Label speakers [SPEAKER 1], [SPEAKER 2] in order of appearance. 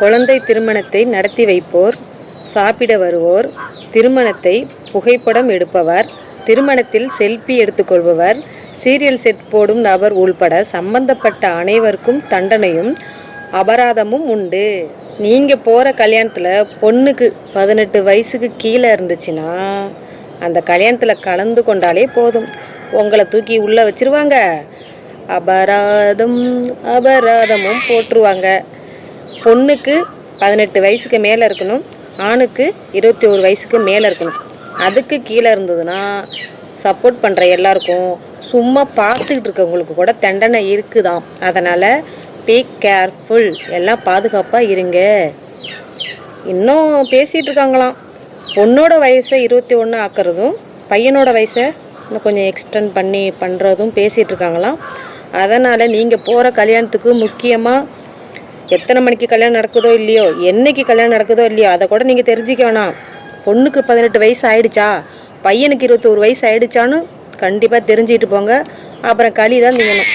[SPEAKER 1] குழந்தை திருமணத்தை நடத்தி வைப்போர் சாப்பிட வருவோர் திருமணத்தை புகைப்படம் எடுப்பவர் திருமணத்தில் செல்ஃபி எடுத்துக்கொள்பவர் சீரியல் செட் போடும் நபர் உள்பட சம்பந்தப்பட்ட அனைவருக்கும் தண்டனையும் அபராதமும் உண்டு. நீங்கள் போகிற கல்யாணத்தில் பொண்ணுக்கு பதினெட்டு வயசுக்கு கீழே இருந்துச்சுன்னா அந்த கல்யாணத்தில் கலந்து கொண்டாலே போதும். உங்களை தூக்கி உள்ளே வச்சிருவாங்க. அபராதம் அபராதமும் போட்டுருவாங்க. பொண்ணுக்கு பதினெட்டு வயசுக்கு மேலே இருக்கணும் ஆணுக்கு இருபத்தி ஒரு வயசுக்கு மேலே இருக்கணும். அதுக்கு கீழே இருந்ததுன்னா சப்போர்ட் பண்ணுற எல்லாருக்கும் சும்மா பார்த்துக்கிட்டு இருக்கவங்களுக்கு கூட தண்டனை இருக்குதான் அதனால் பி கேர்ஃபுல் எல்லாம் பாதுகாப்பாக இருங்க. இன்னும் பேசிகிட்டு இருக்காங்களாம். பொண்ணோட வயசை இருபத்தி ஒன்று ஆக்கிறதும் பையனோட வயசை இன்னும் கொஞ்சம் எக்ஸ்டெண்ட் பண்ணி பண்ணுறதும் பேசிகிட்டு இருக்காங்களாம். அதனால் நீங்கள் போகிற கல்யாணத்துக்கு முக்கியமாக எத்தனை மணிக்கு கல்யாணம் நடக்குதோ இல்லையோ என்னைக்கு கல்யாணம் நடக்குதோ இல்லையோ அதை கூட நீங்கள் தெரிஞ்சுக்க வேணாம். பொண்ணுக்கு பதினெட்டு வயசு ஆயிடுச்சா? பையனுக்கு இருபத்தோரு வயசு ஆயிடுச்சான்னு கண்டிப்பாக தெரிஞ்சுக்கிட்டு போங்க. அப்புறம் களி தான் நீங்கணும்